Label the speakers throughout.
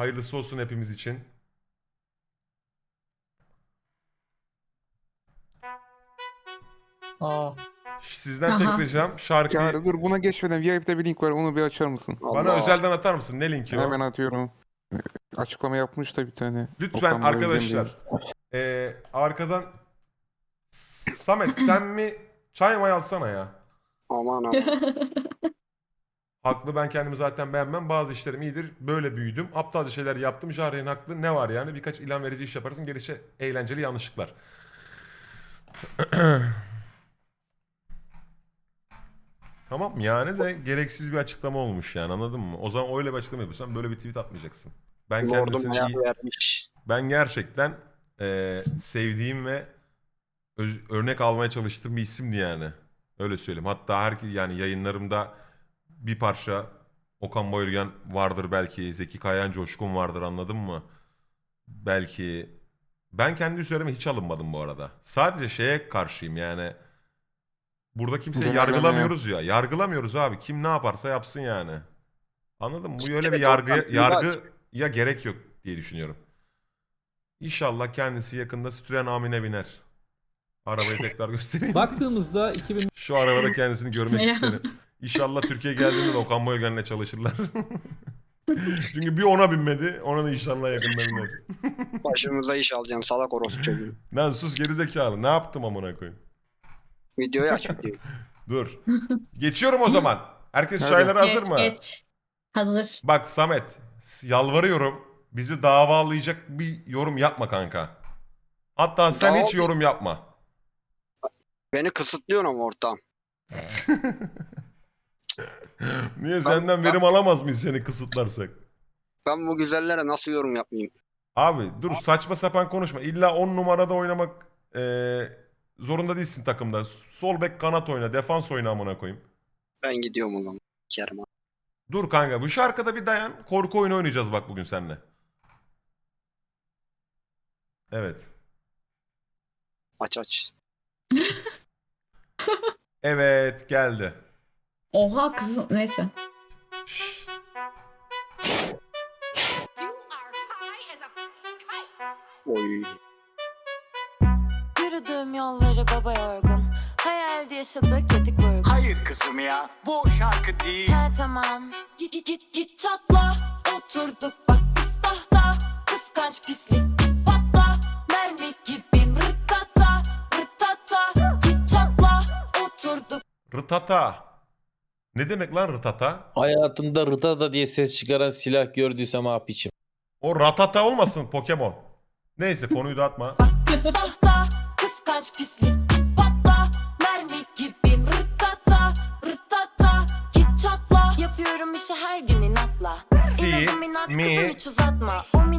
Speaker 1: Hayırlısı olsun hepimiz için.
Speaker 2: Aa.
Speaker 1: Sizden
Speaker 3: Aha.
Speaker 1: tek ricam şarkıyı
Speaker 4: Çağrı dur buna geçmeden VIP'de bir link var onu bir açar mısın?
Speaker 1: bana özelden atar mısın? Ne linki o?
Speaker 4: Hemen atıyorum. Açıklama yapmış da bir tane.
Speaker 1: Lütfen
Speaker 4: Okan Bayülgen
Speaker 1: arkadaşlar. Ee, arkadan Samet sen mi çay may alsana ya.
Speaker 5: Aman aman.
Speaker 1: Haklı ben kendimi zaten beğenmem. Bazı işlerim iyidir. Böyle büyüdüm. Aptalca şeyler yaptım. Jahre'nin haklı. Ne var yani? Birkaç ilan verici iş yaparsın. Gerisi eğlenceli yanlışlıklar. tamam yani de gereksiz bir açıklama olmuş yani anladın mı? O zaman öyle bir açıklama yapıyorsan böyle bir tweet atmayacaksın. Ben
Speaker 5: Lordum
Speaker 1: kendisini iyi,
Speaker 5: vermiş.
Speaker 1: ben gerçekten eee, sevdiğim ve öz- örnek almaya çalıştığım bir isimdi yani. Öyle söyleyeyim. Hatta her yani yayınlarımda bir parça Okan Bayülgen vardır belki. Zeki Kayan Coşkun vardır anladın mı? Belki ben kendi üzerime hiç alınmadım bu arada. Sadece şeye karşıyım yani. Burada kimseyi yargılamıyoruz ya. Yargılamıyoruz abi. Kim ne yaparsa yapsın yani. Anladın mı? Bu öyle bir yargı yargıya gerek yok diye düşünüyorum. İnşallah kendisi yakında Citroen Amine biner. Arabayı tekrar göstereyim.
Speaker 2: Baktığımızda 2000
Speaker 1: Şu arabada kendisini görmek isterim. İnşallah Türkiye geldiğinde de Okan Bayülgen'le çalışırlar. Çünkü bir ona binmedi. Ona da inşallah yakında biner.
Speaker 5: Başımıza iş alacaksın salak orospu çocuğu.
Speaker 1: Lan sus gerizekalı. Ne yaptım amına koyayım?
Speaker 5: Videoyu aç videoyu.
Speaker 1: Dur. Geçiyorum o zaman. Herkes
Speaker 4: Hadi.
Speaker 1: çayları hazır
Speaker 3: geç
Speaker 1: mı?
Speaker 3: geç. Hazır.
Speaker 1: Bak Samet. Yalvarıyorum. Bizi davalayacak bir yorum yapma kanka. Hatta sen hiç
Speaker 5: Dava-
Speaker 1: yorum yapma.
Speaker 5: Beni kısıtlıyorsun ama ortam.
Speaker 1: Niye senden verim alamaz mıyız seni kısıtlarsak?
Speaker 5: Ben bu güzellere nasıl yorum yapmayayım?
Speaker 1: Abi dur saçma sapan konuşma. İlla 10 numarada oynamak eee, zorunda değilsin takımda. Sol bek kanat oyna, defans oyna amına koyayım.
Speaker 5: Ben gidiyorum o zaman. Kerim abi.
Speaker 1: Dur kanka bu şarkıda bir dayan. Korku oyunu oynayacağız bak bugün seninle. Evet.
Speaker 5: Aç aç.
Speaker 1: Evet geldi.
Speaker 3: Oha kızım neyse.
Speaker 5: Oy.
Speaker 6: Yürüdüğüm yolları baba yorgun. Hayalde yaşadık yedik vurgun
Speaker 7: Hayır kızım ya bu şarkı değil.
Speaker 6: He tamam. Git git git çatla. Oturduk bak biz tahta Kıskanç pislik git patla. Mermi gibiyim rıttata Rıttata Git çatla. Oturduk.
Speaker 1: Rıtata. Ne demek lan rıtata?
Speaker 2: hayatımda Rıtada diye ses çıkaran silah gördüysem abi içim.
Speaker 1: O ratata olmasın Pokemon. Neyse konuyu dağıtma.
Speaker 6: tahta Kıskanç pislik git patla Mermi gibiyim rıttata Rıttata Git çatla Yapıyorum işi her gün inatla
Speaker 1: Si, mi,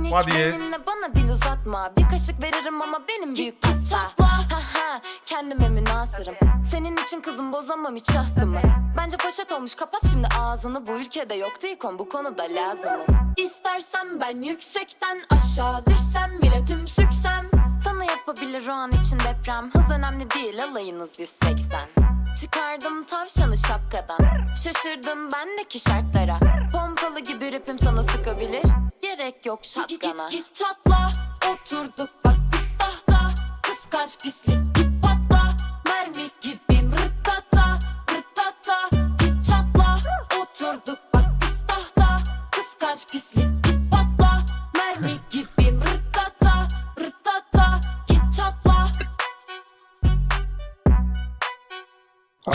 Speaker 1: What is?
Speaker 6: bana dil uzatma. Bir kaşık veririm ama benim büyük pasta. Ha ha kendime münasırım. Senin için kızım bozamam hiç şahsımı. Bence paşet olmuş kapat şimdi ağzını. Bu ülkede yoktu ikon bu konuda lazımım İstersen ben yüksekten aşağı düşsem bile tüm süksem. Sana yapabilir o an için deprem. Hız önemli değil alayınız 180 Çıkardım tavşanı şapkadan. Şaşırdım bendeki şartlara. Pompalı gibi rapim sana sıkabilir. Gerek yok şatgana Git, git, çatla. Oturduk bak biz tahta Kıskanç pislik git patla. Mermi gibiyim rıttata Rıttata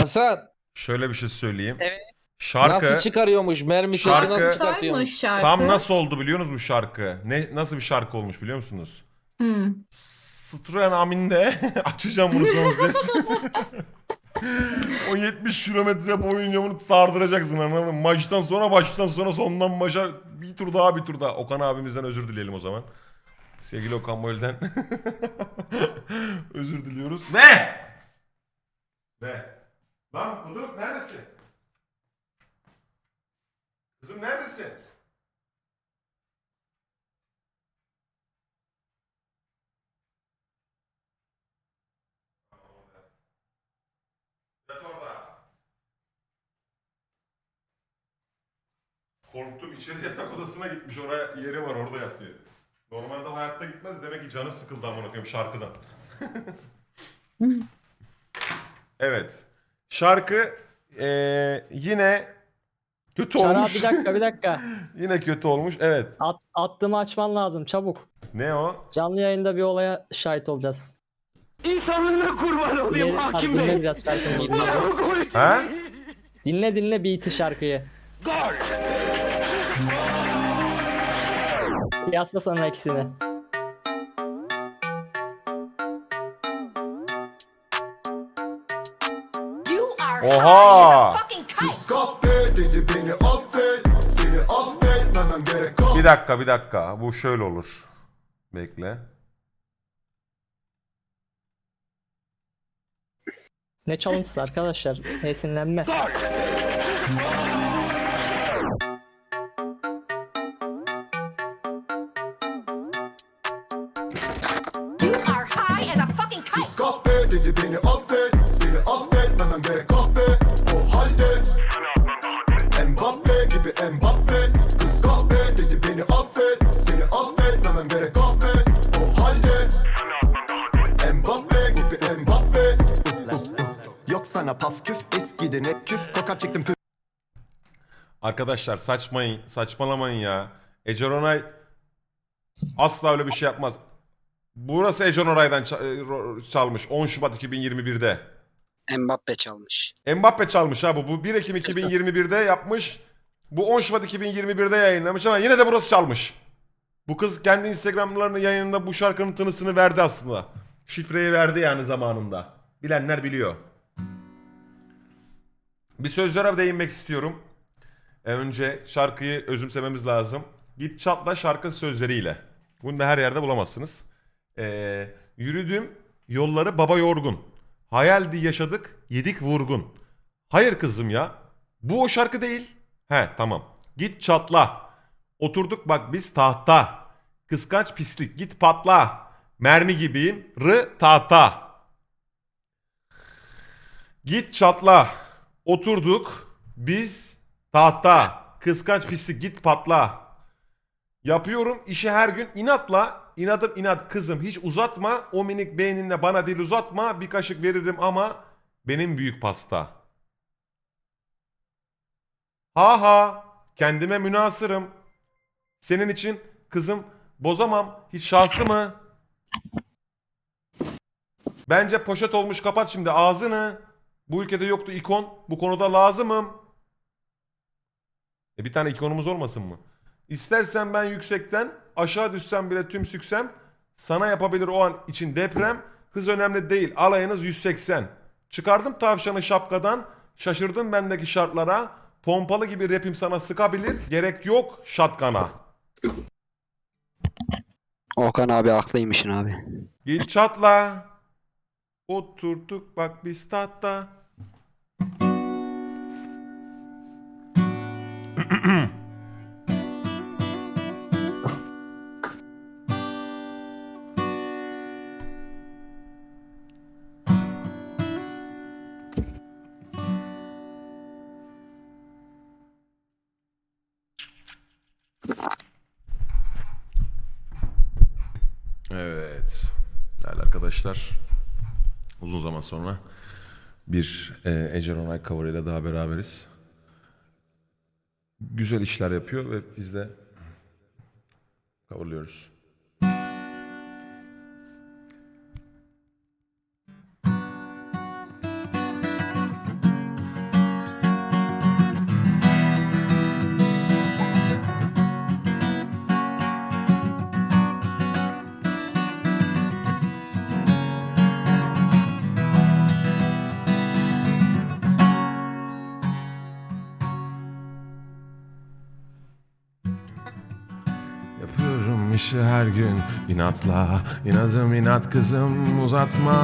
Speaker 2: Hasan
Speaker 1: Şöyle bir şey söyleyeyim.
Speaker 2: Evet.
Speaker 1: Şarkı
Speaker 2: nasıl çıkarıyormuş? Mermi sesi
Speaker 1: Şarkı-
Speaker 2: nasıl çıkartıyormuş?
Speaker 3: Şarkı.
Speaker 1: tam nasıl oldu biliyor musunuz bu şarkı? Ne nasıl bir şarkı olmuş biliyor musunuz?
Speaker 3: Hmm.
Speaker 1: Citroen Amin'de açacağım bunu son ses. o 70 kilometre boyunca bunu sardıracaksın anladın mı? Maçtan sonra baştan sonra sondan maça bir tur daha bir tur daha. Okan abimizden özür dileyelim o zaman. Sevgili Okan Boyle'den özür diliyoruz. Ve Ve Lan Hıdır neredesin? Kızım neredesin? Yat. Korktum içeri yatak odasına gitmiş oraya yeri var orada yatıyor. Normalde hayatta gitmez demek ki canı sıkıldı amına koyayım şarkıdan. evet. Şarkı eee, yine kötü
Speaker 8: Çara
Speaker 1: olmuş.
Speaker 8: bir dakika bir dakika.
Speaker 1: yine kötü olmuş. Evet.
Speaker 8: At, attığımı açman lazım çabuk.
Speaker 1: Ne o?
Speaker 8: Canlı yayında bir olaya şahit olacağız. İnsanlığına kurban olayım hakim Dinle biraz şarkının beatini.
Speaker 1: Ha?
Speaker 8: Dinle dinle beat'i şarkıyı. Kıyasla sonra ikisini.
Speaker 1: Oha!
Speaker 9: dedi beni affet Seni affetmemem gerek
Speaker 1: Bir dakika bir dakika. Bu şöyle olur. Bekle.
Speaker 8: Ne çalıntısı arkadaşlar? Esinlenme.
Speaker 9: Küf Kokar çektim tüm
Speaker 1: Arkadaşlar saçmayın, saçmalamayın ya. Ece Ronay asla öyle bir şey yapmaz. Burası Ece Ronay'dan ça- e, çalmış 10 Şubat 2021'de.
Speaker 5: Mbappe çalmış.
Speaker 1: Mbappe çalmış ha bu. Bu 1 Ekim 2021'de yapmış. Bu 10 Şubat 2021'de yayınlamış ama yine de burası çalmış. Bu kız kendi Instagram'larını yayınında bu şarkının tınısını verdi aslında. Şifreyi verdi yani zamanında. Bilenler biliyor. Bir sözlere değinmek istiyorum. E, Önce şarkıyı özümsememiz lazım. Git çatla şarkı sözleriyle. Bunu da her yerde bulamazsınız. Ee, yürüdüm yolları baba yorgun. Hayaldi yaşadık yedik vurgun. Hayır kızım ya. Bu o şarkı değil. He tamam. Git çatla. Oturduk bak biz tahta. Kıskanç pislik git patla. Mermi gibiyim rı tahta. Git çatla. Oturduk biz tahta. Kıskanç pislik git patla. Yapıyorum işi her gün inatla. İnadım inat kızım hiç uzatma. O minik beyninle bana dil uzatma. Bir kaşık veririm ama benim büyük pasta. Ha ha kendime münasırım. Senin için kızım bozamam hiç şahsımı. Bence poşet olmuş kapat şimdi ağzını. Bu ülkede yoktu ikon. Bu konuda lazımım. E bir tane ikonumuz olmasın mı? İstersen ben yüksekten aşağı düşsem bile tüm süksem sana yapabilir o an için deprem. Hız önemli değil alayınız 180. Çıkardım tavşanı şapkadan şaşırdım bendeki şartlara. Pompalı gibi rapim sana sıkabilir gerek yok şatkana.
Speaker 5: Okan abi haklıymışsın abi.
Speaker 1: Git çatla. Oturduk bak biz tahta. Evet. Değerli arkadaşlar. Uzun zaman sonra bir e, Ece Ronay cover ile daha beraberiz. Güzel işler yapıyor ve biz de coverlıyoruz. İşi her gün inatla inadım inat kızım uzatma.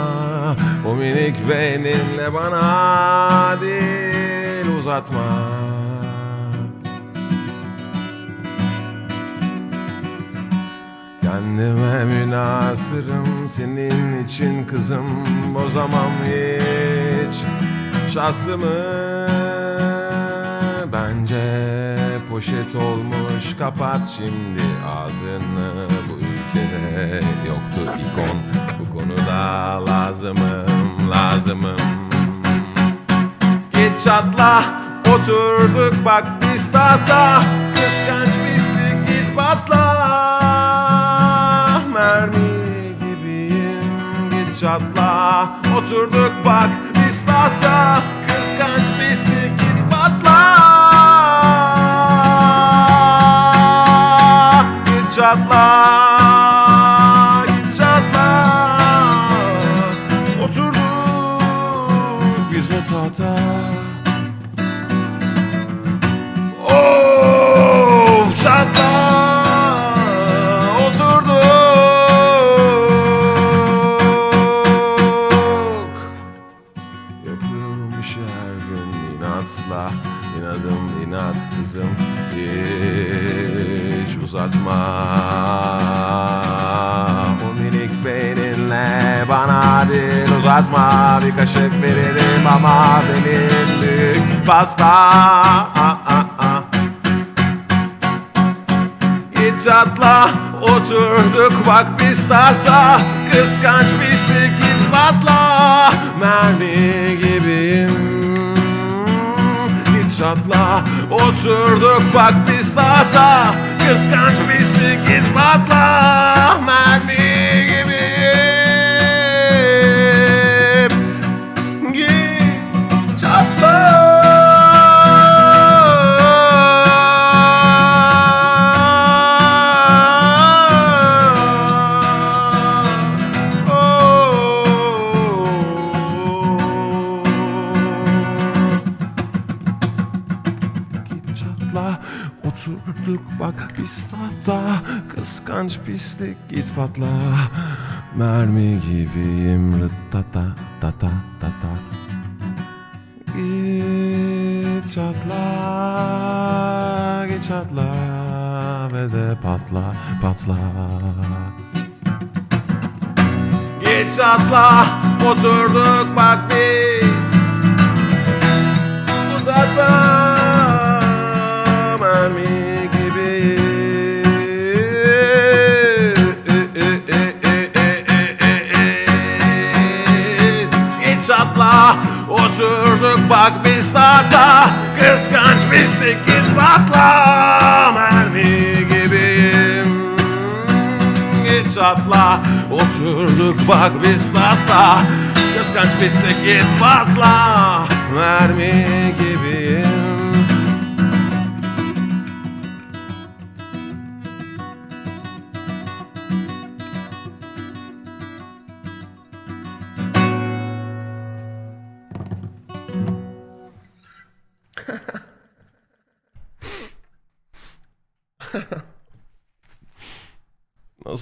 Speaker 1: O minik beyninle bana dil uzatma. Kendime münasırım senin için kızım bozamam hiç. Şahsımı bence poşet olmuş kapat şimdi ağzını. Bu ülkede yoktu ikon Bu konuda lazımım lazımım. Git çatla oturduk bak biz tahta. Kıskanç pislik git patla Mermi gibiyim git çatla. Oturduk bak biz tahta. Kıskanç pislik Git Bir kaşık veririm ama benim büyük pasta. Ah, ah, ah. Git atla oturduk bak biz tahta Kıskanç pislik git patla Mermi gibiyim. Çatla oturduk bak biz tahta Kıskanç pislik git patla Kıskanç pislik git patla. Mermi gibiyim rıttata tata tata Git çatla Git çatla Ve de patla patla. Git çatla Oturduk bak biz. Uzakta bak biz tahta Kıskanç pislik git patla mermi gibiyim? Git çatla oturduk bak biz tahta Kıskanç pislik git patla mermi gibiyim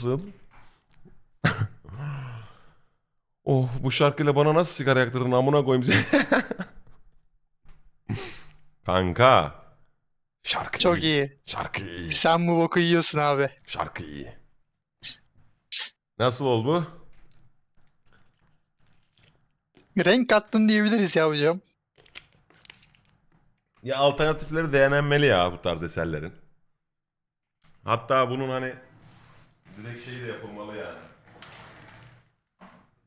Speaker 1: Nasıl? oh bu şarkıyla bana nasıl sigara yaktırdın amına koyayım seni. Kanka. Şarkı
Speaker 10: Çok iyi.
Speaker 1: Şarkı iyi.
Speaker 10: Sen bu boku yiyorsun abi.
Speaker 1: Şarkı iyi. Nasıl oldu?
Speaker 10: Renk kattın diyebiliriz ya hocam.
Speaker 1: Ya alternatifleri denenmeli ya bu tarz eserlerin. Hatta bunun hani direkt şeyi de yapılmalı yani.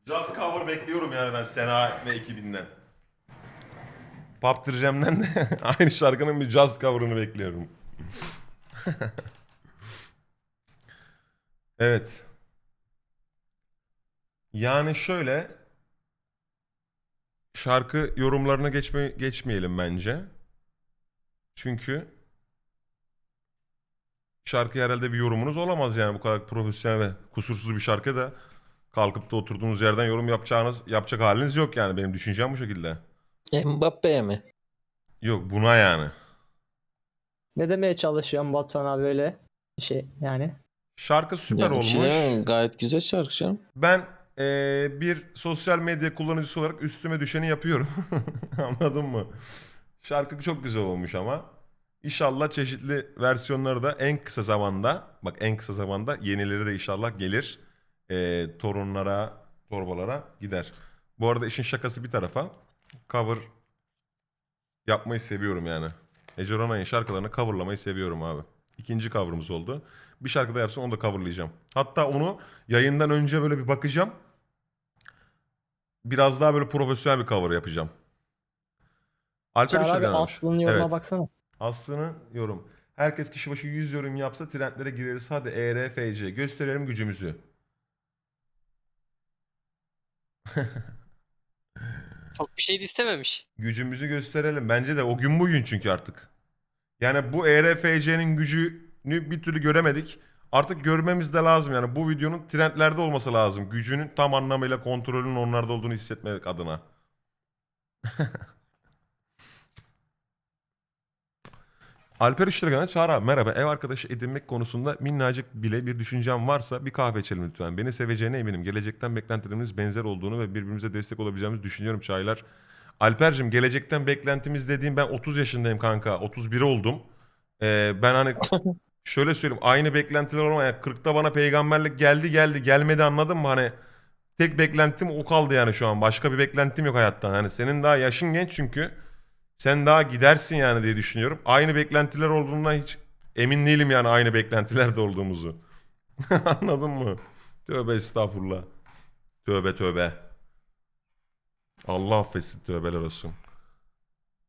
Speaker 1: Just cover bekliyorum yani ben Sena ve ekibinden. Pop de aynı şarkının bir just cover'ını bekliyorum. evet. Yani şöyle şarkı yorumlarına geçme, geçmeyelim bence. Çünkü şarkı herhalde bir yorumunuz olamaz yani bu kadar profesyonel ve kusursuz bir şarkı da kalkıp da oturduğunuz yerden yorum yapacağınız yapacak haliniz yok yani benim düşüncem bu şekilde.
Speaker 2: Mbappe'ye mi?
Speaker 1: Yok buna yani.
Speaker 8: Ne demeye çalışıyorsun Batuhan abi öyle şey yani.
Speaker 1: Şarkı süper
Speaker 2: Ya bir
Speaker 1: olmuş.
Speaker 2: şey gayet güzel şarkı canım.
Speaker 1: Ben eee, bir sosyal medya kullanıcısı olarak üstüme düşeni yapıyorum. Anladın mı? Şarkı çok güzel olmuş ama. İnşallah çeşitli versiyonları da en kısa zamanda, bak en kısa zamanda yenileri de inşallah gelir. Eee, torunlara, torbalara gider. Bu arada işin şakası bir tarafa. Cover yapmayı seviyorum yani. Ece Ronay'ın şarkılarını coverlamayı seviyorum abi. İkinci cover'ımız oldu. Bir şarkı da yapsın onu da coverlayacağım. Hatta onu yayından önce böyle bir bakacağım. Biraz daha böyle profesyonel bir cover yapacağım. Alper
Speaker 8: Çağrı abi
Speaker 1: almış.
Speaker 8: Aslı'nın yorumuna
Speaker 1: Evet.
Speaker 8: baksana.
Speaker 1: Aslı'nın yorum. Herkes kişi başı 100 yorum yapsa trendlere gireriz. Hadi ERFC gösterelim gücümüzü.
Speaker 11: Çok bir şey de istememiş.
Speaker 1: Gücümüzü gösterelim. Bence de o gün bugün çünkü artık. Yani bu ERFC'nin gücünü bir türlü göremedik. Artık görmemiz de lazım yani. Bu videonun trendlerde olması lazım. Gücünün tam anlamıyla kontrolünün onlarda olduğunu hissetmek adına. Alper Iştırgan'a Çağrı abi merhaba. Ev arkadaşı edinmek konusunda minnacık bile bir düşüncem varsa bir kahve içelim lütfen. Beni seveceğine eminim. Gelecekten beklentilerimiz benzer olduğunu ve birbirimize destek olabileceğimizi düşünüyorum çaylar. Alper'cim gelecekten beklentimiz dediğim ben 30 yaşındayım kanka. 31 oldum. Ee, ben hani şöyle söyleyeyim aynı beklentiler olma. Yani 40'ta bana peygamberlik geldi geldi gelmedi anladın mı? Hani tek beklentim o kaldı yani şu an. Başka bir beklentim yok hayattan. Hani senin daha yaşın genç çünkü. Sen daha gidersin yani diye düşünüyorum. Aynı beklentiler olduğundan hiç emin değilim yani aynı beklentilerde olduğumuzu. Anladın mı? Tövbe estağfurullah. Tövbe tövbe. Allah affetsin tövbeler olsun.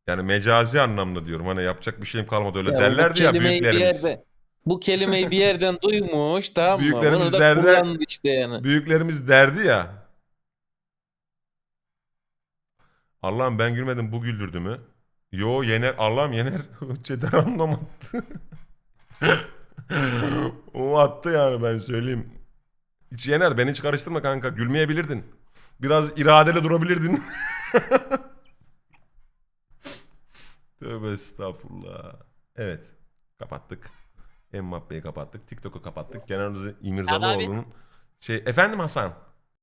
Speaker 1: Yani mecazi anlamda diyorum. Hani yapacak bir şeyim kalmadı öyle
Speaker 2: Ya
Speaker 1: derlerdi ya
Speaker 2: kelimeyi bir
Speaker 1: büyüklerimiz.
Speaker 2: yerde- bu kelimeyi bir yerden duymuş tamam mı?
Speaker 1: Büyüklerimiz
Speaker 2: da
Speaker 1: derdi-
Speaker 2: işte yani.
Speaker 1: Büyüklerimiz derdi ya. Allah'ım ben gülmedim bu güldürdü mü? Yo yener Allah'ım yener. Çeder anlam attı. o attı yani ben söyleyeyim. Hiç yener beni hiç karıştırma kanka gülmeyebilirdin. Biraz iradeli durabilirdin. Tövbe estağfurullah. Evet kapattık. Mbappe'yi kapattık. TikTok'u kapattık. Genel İmirzalıoğlu'nun şey efendim Hasan.